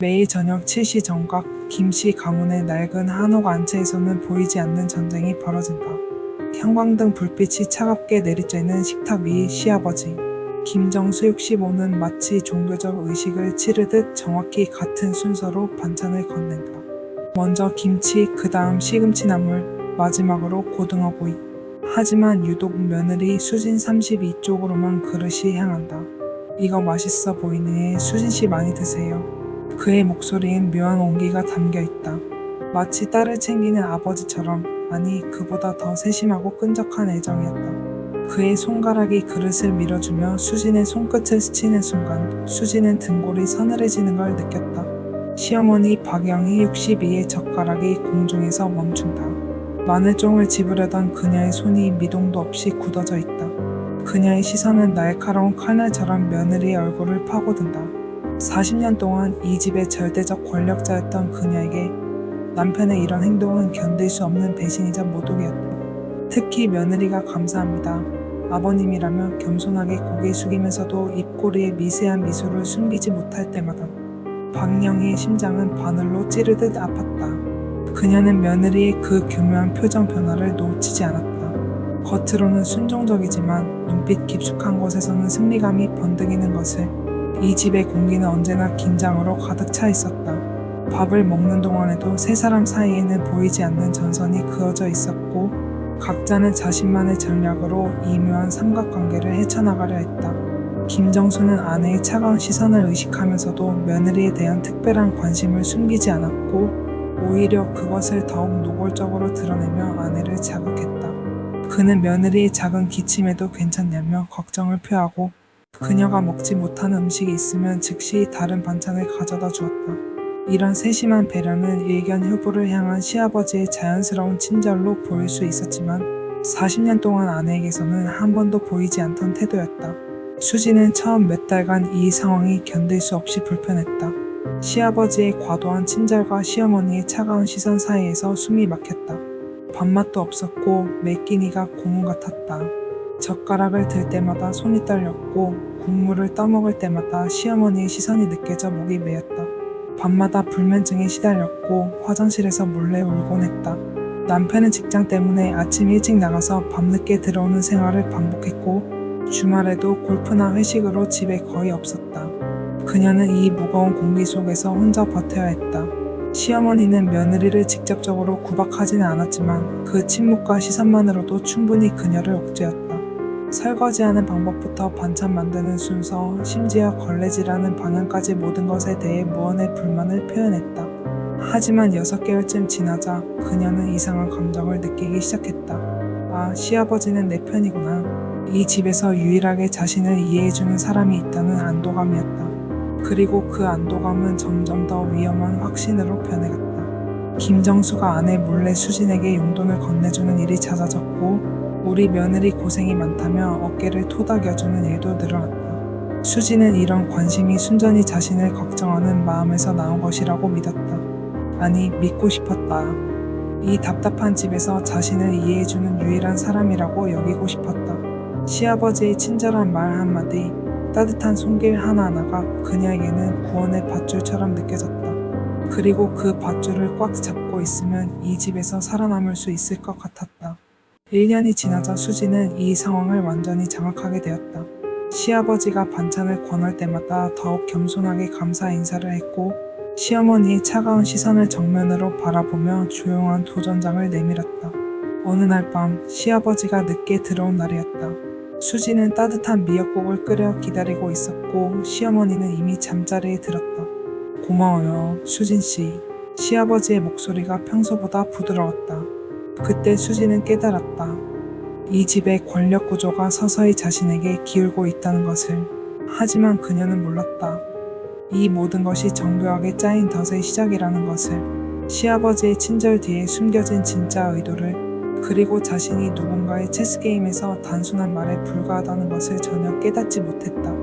매일 저녁 7시 정각 김씨 가문의 낡은 한옥 안채에서는 보이지 않는 전쟁이 벌어진다. 형광등 불빛이 차갑게 내리쬐는 식탁 위 시아버지. 김정수 65는 마치 종교적 의식을 치르듯 정확히 같은 순서로 반찬을 건넨다. 먼저 김치, 그 다음 시금치 나물, 마지막으로 고등어 구이. 하지만 유독 며느리 수진 32쪽으로만 그릇이 향한다. 이거 맛있어 보이네. 수진 씨 많이 드세요. 그의 목소리엔 묘한 온기가 담겨 있다. 마치 딸을 챙기는 아버지처럼, 아니, 그보다 더 세심하고 끈적한 애정이었다. 그의 손가락이 그릇을 밀어주며 수진의 손끝을 스치는 순간, 수진은 등골이 서늘해지는 걸 느꼈다. 시어머니 박영희 62의 젓가락이 공중에서 멈춘다. 마늘종을 집으려던 그녀의 손이 미동도 없이 굳어져 있다. 그녀의 시선은 날카로운 칼날처럼 며느리의 얼굴을 파고든다. 40년 동안 이 집의 절대적 권력자였던 그녀에게 남편의 이런 행동은 견딜 수 없는 배신이자 모독이었다. 특히 며느리가 감사합니다. 아버님이라며 겸손하게 고개 숙이면서도 입꼬리에 미세한 미소를 숨기지 못할 때마다 박영희의 심장은 바늘로 찌르듯 아팠다. 그녀는 며느리의 그 교묘한 표정 변화를 놓치지 않았다. 겉으로는 순종적이지만 눈빛 깊숙한 곳에서는 승리감이 번득이는 것을 이 집의 공기는 언제나 긴장으로 가득 차 있었다. 밥을 먹는 동안에도 세 사람 사이에는 보이지 않는 전선이 그어져 있었고 각자는 자신만의 전략으로 이 묘한 삼각관계를 헤쳐나가려 했다. 김정수는 아내의 차가운 시선을 의식하면서도 며느리에 대한 특별한 관심을 숨기지 않았고 오히려 그것을 더욱 노골적으로 드러내며 아내를 자극했다. 그는 며느리의 작은 기침에도 괜찮냐며 걱정을 표하고 그녀가 먹지 못하는 음식이 있으면 즉시 다른 반찬을 가져다 주었다. 이런 세심한 배려는 일견 효부를 향한 시아버지의 자연스러운 친절로 보일 수 있었지만 40년 동안 아내에게서는 한 번도 보이지 않던 태도였다. 수지는 처음 몇 달간 이 상황이 견딜 수 없이 불편했다. 시아버지의 과도한 친절과 시어머니의 차가운 시선 사이에서 숨이 막혔다. 밥맛도 없었고 매끼니가 고문 같았다. 젓가락을 들 때마다 손이 떨렸고 국물을 떠먹을 때마다 시어머니의 시선이 느껴져 목이 메였다. 밤마다 불면증에 시달렸고 화장실에서 몰래 울곤 했다. 남편은 직장 때문에 아침 일찍 나가서 밤늦게 들어오는 생활을 반복했고 주말에도 골프나 회식으로 집에 거의 없었다. 그녀는 이 무거운 공기 속에서 혼자 버텨야 했다. 시어머니는 며느리를 직접적으로 구박하지는 않았지만 그 침묵과 시선만으로도 충분히 그녀를 억제했다. 설거지하는 방법부터 반찬 만드는 순서, 심지어 걸레질하는 방향까지 모든 것에 대해 무언의 불만을 표현했다. 하지만 6개월쯤 지나자 그녀는 이상한 감정을 느끼기 시작했다. 아, 시아버지는 내 편이구나. 이 집에서 유일하게 자신을 이해해주는 사람이 있다는 안도감이었다. 그리고 그 안도감은 점점 더 위험한 확신으로 변해갔다. 김정수가 아내 몰래 수진에게 용돈을 건네주는 일이 잦아졌고 우리 며느리 고생이 많다며 어깨를 토닥여주는 일도 늘어났다. 수지는 이런 관심이 순전히 자신을 걱정하는 마음에서 나온 것이라고 믿었다. 아니, 믿고 싶었다. 이 답답한 집에서 자신을 이해해주는 유일한 사람이라고 여기고 싶었다. 시아버지의 친절한 말 한마디, 따뜻한 손길 하나하나가 그녀에게는 구원의 밧줄처럼 느껴졌다. 그리고 그 밧줄을 꽉 잡고 있으면 이 집에서 살아남을 수 있을 것 같았다. 1년이 지나자 수지는 이 상황을 완전히 장악하게 되었다. 시아버지가 반찬을 권할 때마다 더욱 겸손하게 감사 인사를 했고 시어머니의 차가운 시선을 정면으로 바라보며 조용한 도전장을 내밀었다. 어느 날 밤 시아버지가 늦게 들어온 날이었다. 수지는 따뜻한 미역국을 끓여 기다리고 있었고 시어머니는 이미 잠자리에 들었다. 고마워요, 수진 씨. 시아버지의 목소리가 평소보다 부드러웠다. 그때 수지는 깨달았다. 이 집의 권력 구조가 서서히 자신에게 기울고 있다는 것을. 하지만 그녀는 몰랐다. 이 모든 것이 정교하게 짜인 덫의 시작이라는 것을. 시아버지의 친절 뒤에 숨겨진 진짜 의도를 그리고 자신이 누군가의 체스게임에서 단순한 말에 불과하다는 것을 전혀 깨닫지 못했다.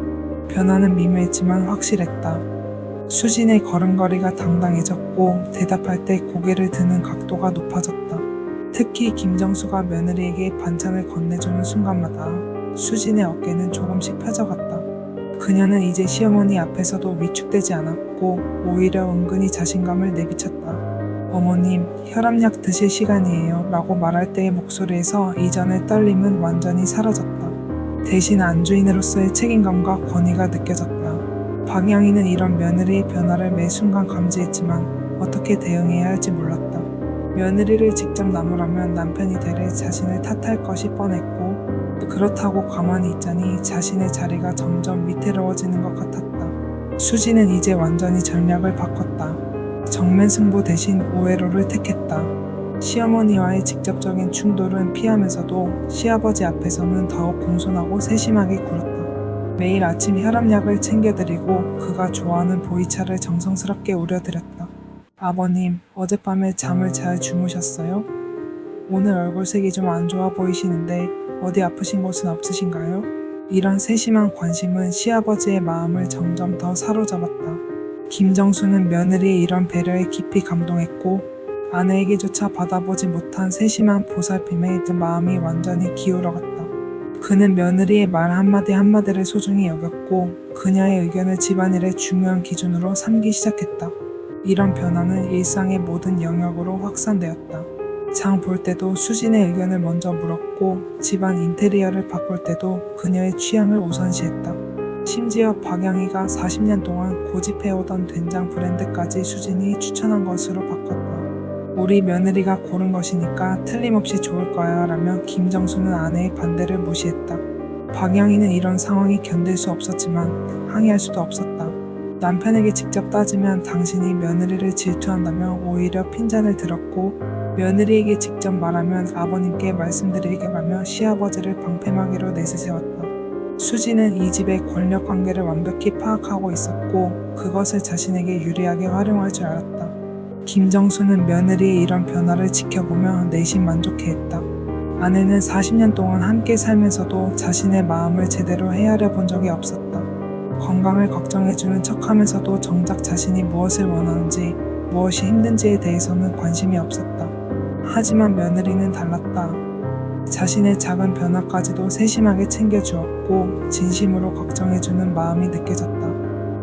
변화는 미묘했지만 확실했다. 수진의 걸음걸이가 당당해졌고 대답할 때 고개를 드는 각도가 높아졌다. 특히 김정수가 며느리에게 반찬을 건네주는 순간마다 수진의 어깨는 조금씩 펴져갔다. 그녀는 이제 시어머니 앞에서도 위축되지 않았고 오히려 은근히 자신감을 내비쳤다. 어머님, 혈압약 드실 시간이에요. 라고 말할 때의 목소리에서 이전의 떨림은 완전히 사라졌다. 대신 안주인으로서의 책임감과 권위가 느껴졌다. 박양희는 이런 며느리의 변화를 매 순간 감지했지만 어떻게 대응해야 할지 몰랐다. 며느리를 직접 나무라면 남편이 되레 자신을 탓할 것이 뻔했고 그렇다고 가만히 있자니 자신의 자리가 점점 위태로워지는 것 같았다. 수지는 이제 완전히 전략을 바꿨다. 정면 승부 대신 오해로를 택했다. 시어머니와의 직접적인 충돌은 피하면서도 시아버지 앞에서는 더욱 공손하고 세심하게 굴었다. 매일 아침 혈압약을 챙겨드리고 그가 좋아하는 보이차를 정성스럽게 우려드렸다. 아버님, 어젯밤에 잠을 잘 주무셨어요? 오늘 얼굴색이 좀 안 좋아 보이시는데 어디 아프신 곳은 없으신가요? 이런 세심한 관심은 시아버지의 마음을 점점 더 사로잡았다. 김정수는 며느리의 이런 배려에 깊이 감동했고 아내에게조차 받아보지 못한 세심한 보살핌에 그 마음이 완전히 기울어갔다. 그는 며느리의 말 한마디 한마디를 소중히 여겼고 그녀의 의견을 집안일의 중요한 기준으로 삼기 시작했다. 이런 변화는 일상의 모든 영역으로 확산되었다. 장 볼 때도 수진의 의견을 먼저 물었고 집안 인테리어를 바꿀 때도 그녀의 취향을 우선시했다. 심지어 박양희가 40년 동안 고집해오던 된장 브랜드까지 수진이 추천한 것으로 바꿨다. 우리 며느리가 고른 것이니까 틀림없이 좋을 거야 라며 김정수는 아내의 반대를 무시했다. 박양희는 이런 상황이 견딜 수 없었지만 항의할 수도 없었다. 남편에게 직접 따지면 당신이 며느리를 질투한다며 오히려 핀잔을 들었고 며느리에게 직접 말하면 아버님께 말씀드리게라며 시아버지를 방패막이로 내세웠다. 수지는 이 집의 권력 관계를 완벽히 파악하고 있었고 그것을 자신에게 유리하게 활용할 줄 알았다. 김정수는 며느리의 이런 변화를 지켜보며 내심 만족해했다. 아내는 40년 동안 함께 살면서도 자신의 마음을 제대로 헤아려 본 적이 없었다. 건강을 걱정해주는 척 하면서도 정작 자신이 무엇을 원하는지, 무엇이 힘든지에 대해서는 관심이 없었다. 하지만 며느리는 달랐다. 자신의 작은 변화까지도 세심하게 챙겨주었고, 진심으로 걱정해주는 마음이 느껴졌다.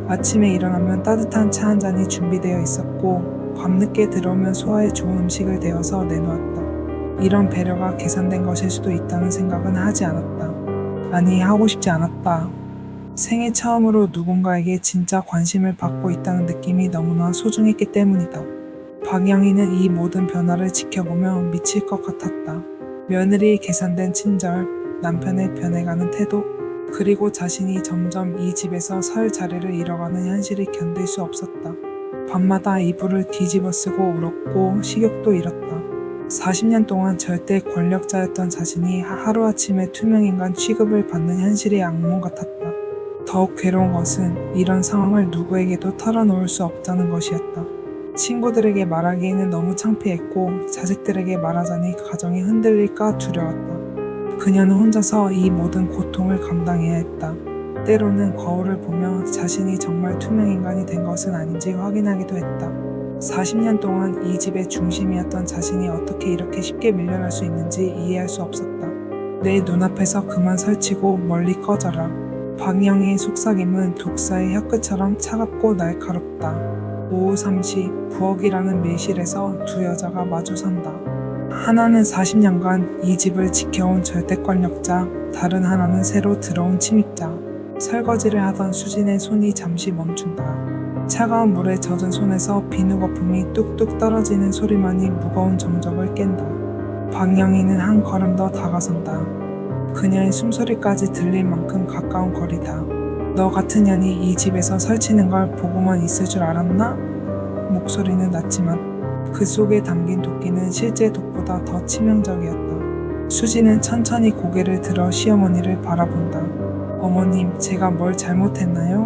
아침에 일어나면 따뜻한 차 한 잔이 준비되어 있었고, 밤늦게 들어오면 소화에 좋은 음식을 데워서 내놓았다. 이런 배려가 계산된 것일 수도 있다는 생각은 하지 않았다. 아니, 하고 싶지 않았다. 생애 처음으로 누군가에게 진짜 관심을 받고 있다는 느낌이 너무나 소중했기 때문이다. 박양희는 이 모든 변화를 지켜보며 미칠 것 같았다. 며느리의 계산된 친절, 남편의 변해가는 태도, 그리고 자신이 점점 이 집에서 설 자리를 잃어가는 현실이 견딜 수 없었다. 밤마다 이불을 뒤집어 쓰고 울었고 식욕도 잃었다. 40년 동안 절대 권력자였던 자신이 하루아침에 투명인간 취급을 받는 현실이 악몽 같았다. 더욱 괴로운 것은 이런 상황을 누구에게도 털어놓을 수 없다는 것이었다. 친구들에게 말하기에는 너무 창피했고 자식들에게 말하자니 가정이 흔들릴까 두려웠다. 그녀는 혼자서 이 모든 고통을 감당해야 했다. 때로는 거울을 보며 자신이 정말 투명인간이 된 것은 아닌지 확인하기도 했다. 40년 동안 이 집의 중심이었던 자신이 어떻게 이렇게 쉽게 밀려날 수 있는지 이해할 수 없었다. 내 눈앞에서 그만 설치고 멀리 꺼져라. 박영희의 속삭임은 독사의 혀끝처럼 차갑고 날카롭다. 오후 3시 부엌이라는 매실에서 두 여자가 마주 선다. 하나는 40년간 이 집을 지켜온 절대 권력자, 다른 하나는 새로 들어온 침입자. 설거지를 하던 수진의 손이 잠시 멈춘다. 차가운 물에 젖은 손에서 비누 거품이 뚝뚝 떨어지는 소리만이 무거운 정적을 깬다. 박영희는 한 걸음 더 다가선다. 그녀의 숨소리까지 들릴 만큼 가까운 거리다. 너 같은 년이 이 집에서 설치는 걸 보고만 있을 줄 알았나? 목소리는 낮지만 그 속에 담긴 도끼는 실제 독보다 더 치명적이었다. 수지는 천천히 고개를 들어 시어머니를 바라본다. 어머님, 제가 뭘 잘못했나요?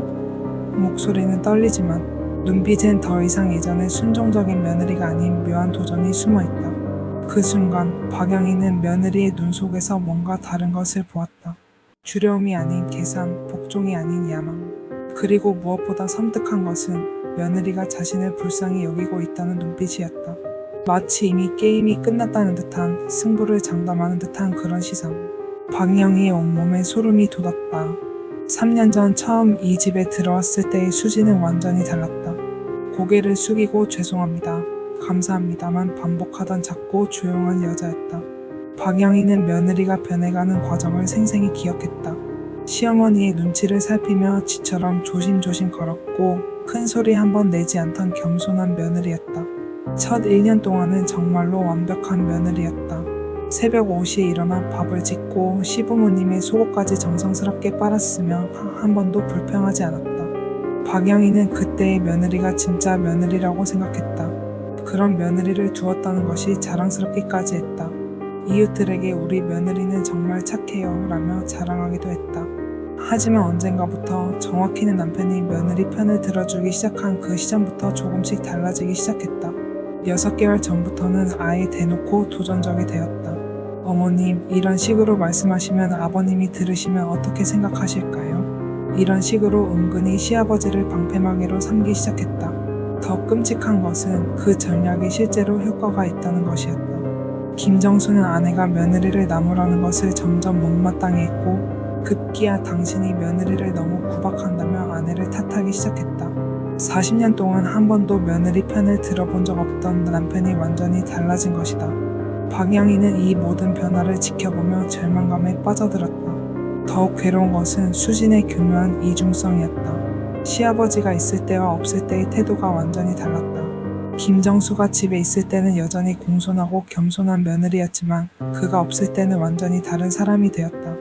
목소리는 떨리지만 눈빛엔 더 이상 예전의 순종적인 며느리가 아닌 묘한 도전이 숨어 있다. 그 순간 박영희는 며느리의 눈 속에서 뭔가 다른 것을 보았다. 두려움이 아닌 계산, 복종이 아닌 야망. 그리고 무엇보다 섬뜩한 것은 며느리가 자신을 불쌍히 여기고 있다는 눈빛이었다. 마치 이미 게임이 끝났다는 듯한 승부를 장담하는 듯한 그런 시선. 박영희의 온몸에 소름이 돋았다. 3년 전 처음 이 집에 들어왔을 때의 수지는 완전히 달랐다. 고개를 숙이고 죄송합니다. 감사합니다만 반복하던 작고 조용한 여자였다. 박영희는 며느리가 변해가는 과정을 생생히 기억했다. 시어머니의 눈치를 살피며 지처럼 조심조심 걸었고 큰 소리 한 번 내지 않던 겸손한 며느리였다. 첫 1년 동안은 정말로 완벽한 며느리였다. 새벽 5시에 일어나 밥을 짓고 시부모님의 속옷까지 정성스럽게 빨았으며 한 번도 불평하지 않았다. 박영희는 그때의 며느리가 진짜 며느리라고 생각했다. 그런 며느리를 두었다는 것이 자랑스럽기까지 했다. 이웃들에게 우리 며느리는 정말 착해요 라며 자랑하기도 했다. 하지만 언젠가부터 정확히는 남편이 며느리 편을 들어주기 시작한 그 시점부터 조금씩 달라지기 시작했다. 6개월 전부터는 아예 대놓고 도전적이 되었다. 어머님, 이런 식으로 말씀하시면 아버님이 들으시면 어떻게 생각하실까요? 이런 식으로 은근히 시아버지를 방패막이로 삼기 시작했다. 더 끔찍한 것은 그 전략이 실제로 효과가 있다는 것이었다. 김정수는 아내가 며느리를 나무라는 것을 점점 못마땅해 했고 급기야 당신이 며느리를 너무 구박한다며 아내를 탓하기 시작했다. 40년 동안 한 번도 며느리 편을 들어본 적 없던 남편이 완전히 달라진 것이다. 박영희는 이 모든 변화를 지켜보며 절망감에 빠져들었다. 더욱 괴로운 것은 수진의 교묘한 이중성이었다. 시아버지가 있을 때와 없을 때의 태도가 완전히 달랐다. 김정수가 집에 있을 때는 여전히 공손하고 겸손한 며느리였지만 그가 없을 때는 완전히 다른 사람이 되었다.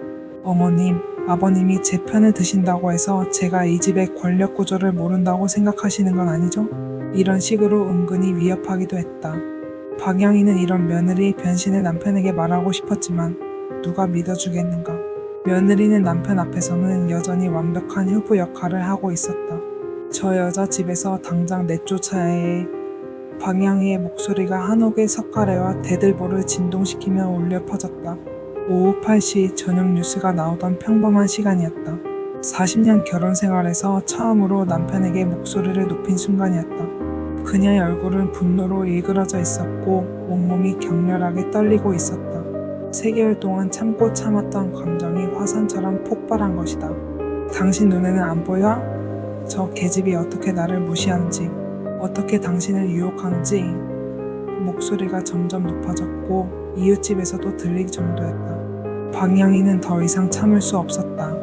어머님, 아버님이 제 편을 드신다고 해서 제가 이 집의 권력 구조를 모른다고 생각하시는 건 아니죠? 이런 식으로 은근히 위협하기도 했다. 박영희는 이런 며느리의 변신을 남편에게 말하고 싶었지만 누가 믿어주겠는가? 며느리는 남편 앞에서는 여전히 완벽한 효부 역할을 하고 있었다. 저 여자 집에서 당장 내쫓아야 해. 방향희의 목소리가 한옥의 석가래와 대들보를 진동시키며 울려 퍼졌다. 오후 8시 저녁 뉴스가 나오던 평범한 시간이었다. 40년 결혼 생활에서 처음으로 남편에게 목소리를 높인 순간이었다. 그녀의 얼굴은 분노로 일그러져 있었고 온몸이 격렬하게 떨리고 있었다. 세 개월 동안 참고 참았던 감정이 화산처럼 폭발한 것이다. 당신 눈에는 안 보여? 저 계집이 어떻게 나를 무시하는지, 어떻게 당신을 유혹하는지 목소리가 점점 높아졌고 이웃집에서도 들릴 정도였다. 방향이는 더 이상 참을 수 없었다.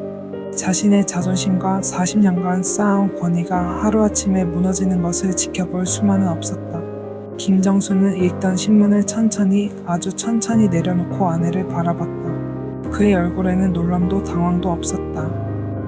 자신의 자존심과 40년간 쌓아온 권위가 하루아침에 무너지는 것을 지켜볼 수만은 없었다. 김정수는 읽던 신문을 천천히 아주 천천히 내려놓고 아내를 바라봤다. 그의 얼굴에는 놀람도 당황도 없었다.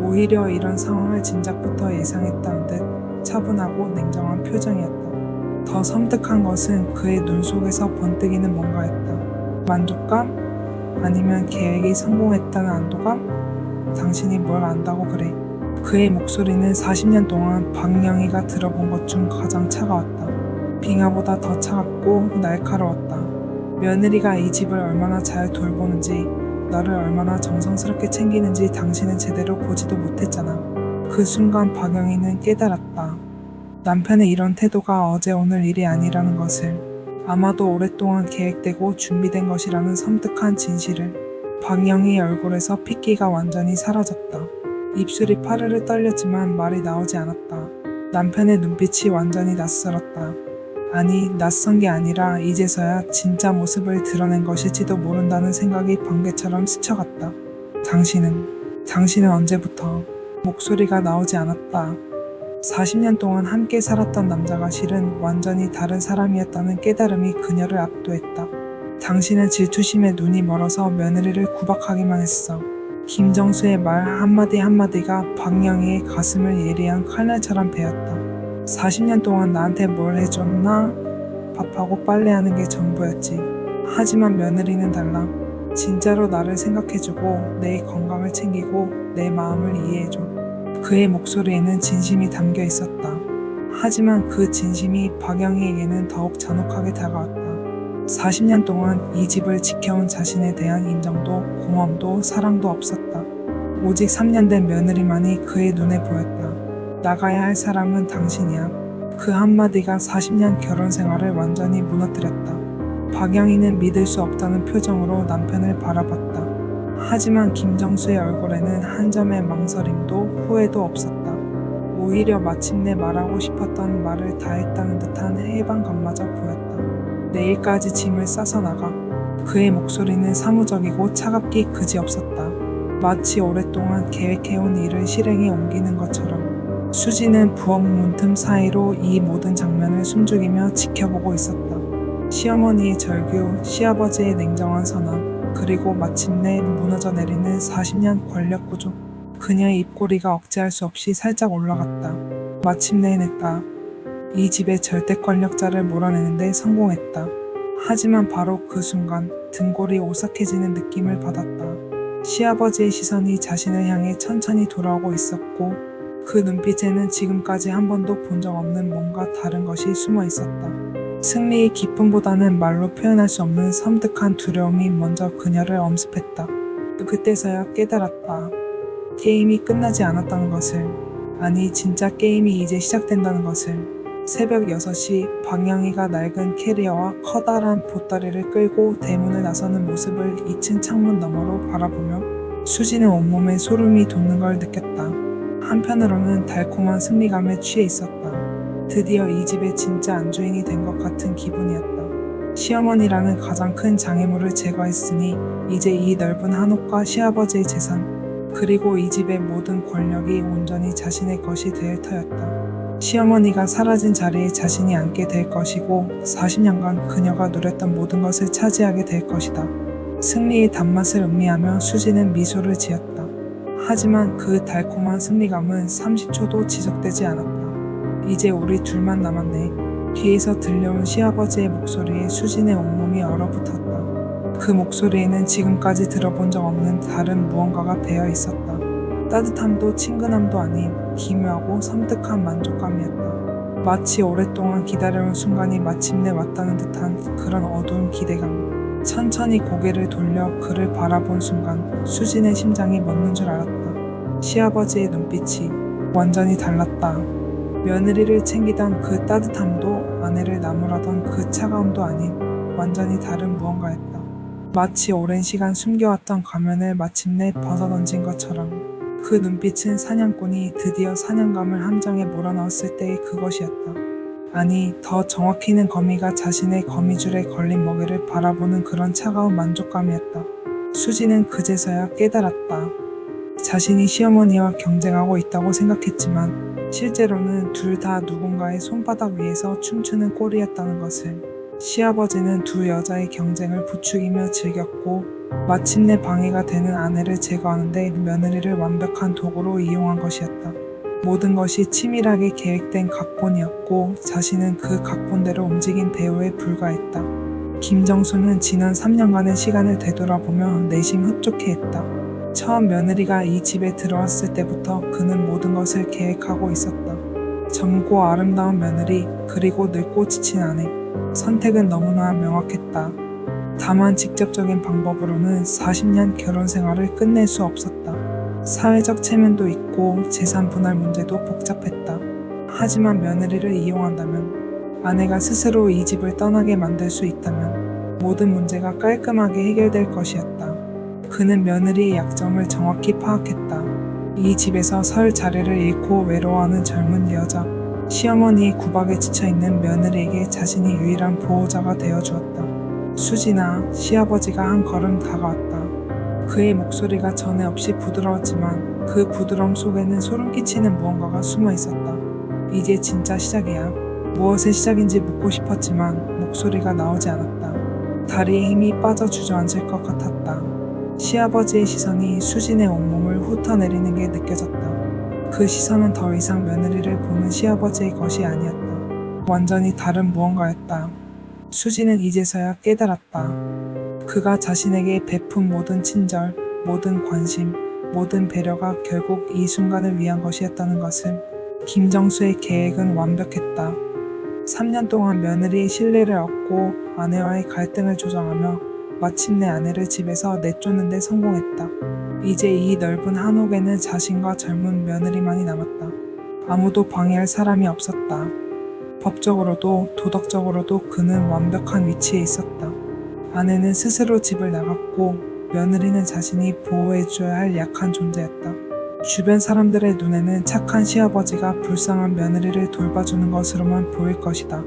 오히려 이런 상황을 진작부터 예상했다는 듯 차분하고 냉정한 표정이었다. 더 섬뜩한 것은 그의 눈 속에서 번뜩이는 뭔가였다. 만족감? 아니면 계획이 성공했다는 안도감? 당신이 뭘 안다고 그래? 그의 목소리는 40년 동안 박영희가 들어본 것 중 가장 차가웠다. 빙하보다 더 차갑고 날카로웠다. 며느리가 이 집을 얼마나 잘 돌보는지, 너를 얼마나 정성스럽게 챙기는지 당신은 제대로 보지도 못했잖아. 그 순간 박영희는 깨달았다. 남편의 이런 태도가 어제 오늘 일이 아니라는 것을 아마도 오랫동안 계획되고 준비된 것이라는 섬뜩한 진실을 박영희의 얼굴에서 핏기가 완전히 사라졌다. 입술이 파르르 떨렸지만 말이 나오지 않았다. 남편의 눈빛이 완전히 낯설었다. 아니, 낯선 게 아니라 이제서야 진짜 모습을 드러낸 것일지도 모른다는 생각이 번개처럼 스쳐갔다. 당신은, 당신은 언제부터 목소리가 나오지 않았다. 40년 동안 함께 살았던 남자가 실은 완전히 다른 사람이었다는 깨달음이 그녀를 압도했다. 당신은 질투심에 눈이 멀어서 며느리를 구박하기만 했어. 김정수의 말 한마디 한마디가 박영희의 가슴을 예리한 칼날처럼 베었다. 40년 동안 나한테 뭘 해줬나? 밥하고 빨래하는 게 전부였지. 하지만 며느리는 달라. 진짜로 나를 생각해주고 내 건강을 챙기고 내 마음을 이해해줘. 그의 목소리에는 진심이 담겨 있었다. 하지만 그 진심이 박영희에게는 더욱 잔혹하게 다가왔다. 40년 동안 이 집을 지켜온 자신에 대한 인정도 고마움도 사랑도 없었다. 오직 3년 된 며느리만이 그의 눈에 보였다. 나가야 할 사람은 당신이야. 그 한마디가 40년 결혼 생활을 완전히 무너뜨렸다. 박영희는 믿을 수 없다는 표정으로 남편을 바라봤다. 하지만 김정수의 얼굴에는 한 점의 망설임도 후회도 없었다. 오히려 마침내 말하고 싶었던 말을 다 했다는 듯한 해방감마저 보였다. 내일까지 짐을 싸서 나가. 그의 목소리는 사무적이고 차갑기 그지없었다. 마치 오랫동안 계획해온 일을 실행에 옮기는 것처럼 수지는 부엌 문틈 사이로 이 모든 장면을 숨죽이며 지켜보고 있었다. 시어머니의 절규, 시아버지의 냉정한 선언, 그리고 마침내 무너져 내리는 40년 권력 구조. 그녀의 입꼬리가 억제할 수 없이 살짝 올라갔다. 마침내 해냈다. 이 집의 절대 권력자를 몰아내는데 성공했다. 하지만 바로 그 순간 등골이 오싹해지는 느낌을 받았다. 시아버지의 시선이 자신을 향해 천천히 돌아오고 있었고 그 눈빛에는 지금까지 한 번도 본 적 없는 뭔가 다른 것이 숨어 있었다. 승리의 기쁨보다는 말로 표현할 수 없는 섬뜩한 두려움이 먼저 그녀를 엄습했다. 그때서야 깨달았다. 게임이 끝나지 않았다는 것을. 아니, 진짜 게임이 이제 시작된다는 것을. 새벽 6시 방영이가 낡은 캐리어와 커다란 보따리를 끌고 대문을 나서는 모습을 2층 창문 너머로 바라보며 수지는 온몸에 소름이 돋는 걸 느꼈다. 한편으로는 달콤한 승리감에 취해 있었다. 드디어 이 집의 진짜 안주인이 된 것 같은 기분이었다. 시어머니라는 가장 큰 장애물을 제거했으니 이제 이 넓은 한옥과 시아버지의 재산, 그리고 이 집의 모든 권력이 온전히 자신의 것이 될 터였다. 시어머니가 사라진 자리에 자신이 앉게 될 것이고 40년간 그녀가 누렸던 모든 것을 차지하게 될 것이다. 승리의 단맛을 음미하며 수지는 미소를 지었다. 하지만 그 달콤한 승리감은 30초도 지속되지 않았다. 이제 우리 둘만 남았네. 뒤에서 들려온 시아버지의 목소리에 수진의 온몸이 얼어붙었다. 그 목소리에는 지금까지 들어본 적 없는 다른 무언가가 배어 있었다. 따뜻함도 친근함도 아닌 기묘하고 섬뜩한 만족감이었다. 마치 오랫동안 기다려온 순간이 마침내 왔다는 듯한 그런 어두운 기대감. 천천히 고개를 돌려 그를 바라본 순간 수진의 심장이 멎는 줄 알았다. 시아버지의 눈빛이 완전히 달랐다. 며느리를 챙기던 그 따뜻함도 아내를 나무라던 그 차가움도 아닌 완전히 다른 무언가였다. 마치 오랜 시간 숨겨왔던 가면을 마침내 벗어던진 것처럼 그 눈빛은 사냥꾼이 드디어 사냥감을 함정에 몰아넣었을 때의 그것이었다. 아니, 더 정확히는 거미가 자신의 거미줄에 걸린 먹이를 바라보는 그런 차가운 만족감이었다. 수지는 그제서야 깨달았다. 자신이 시어머니와 경쟁하고 있다고 생각했지만 실제로는 둘 다 누군가의 손바닥 위에서 춤추는 꼴이었다는 것을 시아버지는 두 여자의 경쟁을 부추기며 즐겼고 마침내 방해가 되는 아내를 제거하는데 며느리를 완벽한 도구로 이용한 것이었다. 모든 것이 치밀하게 계획된 각본이었고 자신은 그 각본대로 움직인 배우에 불과했다. 김정수는 지난 3년간의 시간을 되돌아보며 내심 흡족해했다. 처음 며느리가 이 집에 들어왔을 때부터 그는 모든 것을 계획하고 있었다. 젊고 아름다운 며느리, 그리고 늙고 지친 아내. 선택은 너무나 명확했다. 다만 직접적인 방법으로는 40년 결혼 생활을 끝낼 수 없었다. 사회적 체면도 있고 재산 분할 문제도 복잡했다. 하지만 며느리를 이용한다면 아내가 스스로 이 집을 떠나게 만들 수 있다면 모든 문제가 깔끔하게 해결될 것이었다. 그는 며느리의 약점을 정확히 파악했다. 이 집에서 설 자리를 잃고 외로워하는 젊은 여자. 시어머니의 구박에 지쳐있는 며느리에게 자신이 유일한 보호자가 되어주었다. 수지나 시아버지가 한 걸음 다가왔다. 그의 목소리가 전에 없이 부드러웠지만 그 부드러움 속에는 소름 끼치는 무언가가 숨어 있었다. 이제 진짜 시작이야. 무엇의 시작인지 묻고 싶었지만 목소리가 나오지 않았다. 다리에 힘이 빠져 주저앉을 것 같았다. 시아버지의 시선이 수진의 온몸을 훑어내리는 게 느껴졌다. 그 시선은 더 이상 며느리를 보는 시아버지의 것이 아니었다. 완전히 다른 무언가였다. 수지는 이제서야 깨달았다. 그가 자신에게 베푼 모든 친절, 모든 관심, 모든 배려가 결국 이 순간을 위한 것이었다는 것을 김정수의 계획은 완벽했다. 3년 동안 며느리의 신뢰를 얻고 아내와의 갈등을 조정하며 마침내 아내를 집에서 내쫓는데 성공했다. 이제 이 넓은 한옥에는 자신과 젊은 며느리만이 남았다. 아무도 방해할 사람이 없었다. 법적으로도 도덕적으로도 그는 완벽한 위치에 있었다. 아내는 스스로 집을 나갔고 며느리는 자신이 보호해줘야 할 약한 존재였다. 주변 사람들의 눈에는 착한 시아버지가 불쌍한 며느리를 돌봐주는 것으로만 보일 것이다.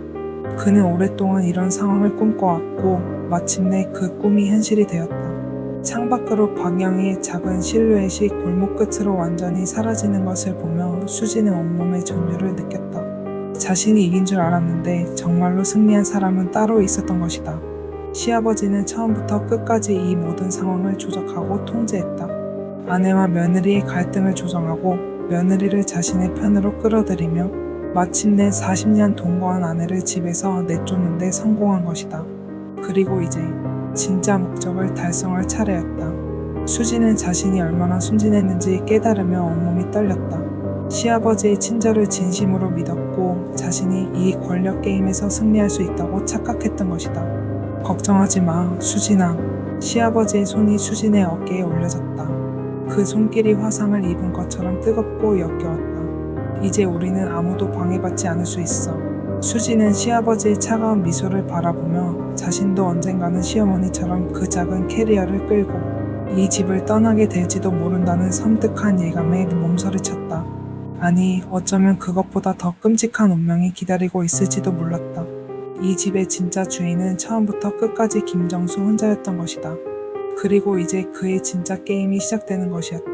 그는 오랫동안 이런 상황을 꿈꿔왔고 마침내 그 꿈이 현실이 되었다. 창밖으로 방향의 작은 실루엣이 골목 끝으로 완전히 사라지는 것을 보며 수지는 온몸의 전율을 느꼈다. 자신이 이긴 줄 알았는데 정말로 승리한 사람은 따로 있었던 것이다. 시아버지는 처음부터 끝까지 이 모든 상황을 조작하고 통제했다. 아내와 며느리의 갈등을 조정하고 며느리를 자신의 편으로 끌어들이며 마침내 40년 동거한 아내를 집에서 내쫓는데 성공한 것이다. 그리고 이제 진짜 목적을 달성할 차례였다. 수지는 자신이 얼마나 순진했는지 깨달으며 온몸이 떨렸다. 시아버지의 친절을 진심으로 믿었고 자신이 이 권력 게임에서 승리할 수 있다고 착각했던 것이다. 걱정하지 마, 수진아. 시아버지의 손이 수진의 어깨에 올려졌다. 그 손길이 화상을 입은 것처럼 뜨겁고 역겨웠다. 이제 우리는 아무도 방해받지 않을 수 있어. 수지는 시아버지의 차가운 미소를 바라보며 자신도 언젠가는 시어머니처럼 그 작은 캐리어를 끌고 이 집을 떠나게 될지도 모른다는 섬뜩한 예감에 몸서리쳤다. 아니, 어쩌면 그것보다 더 끔찍한 운명이 기다리고 있을지도 몰랐다. 이 집의 진짜 주인은 처음부터 끝까지 김정수 혼자였던 것이다. 그리고 이제 그의 진짜 게임이 시작되는 것이었다.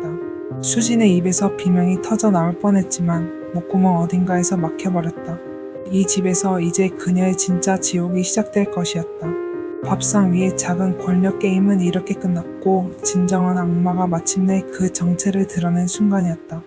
수진의 입에서 비명이 터져 나올 뻔했지만 목구멍 어딘가에서 막혀버렸다. 이 집에서 이제 그녀의 진짜 지옥이 시작될 것이었다. 밥상 위의 작은 권력 게임은 이렇게 끝났고 진정한 악마가 마침내 그 정체를 드러낸 순간이었다.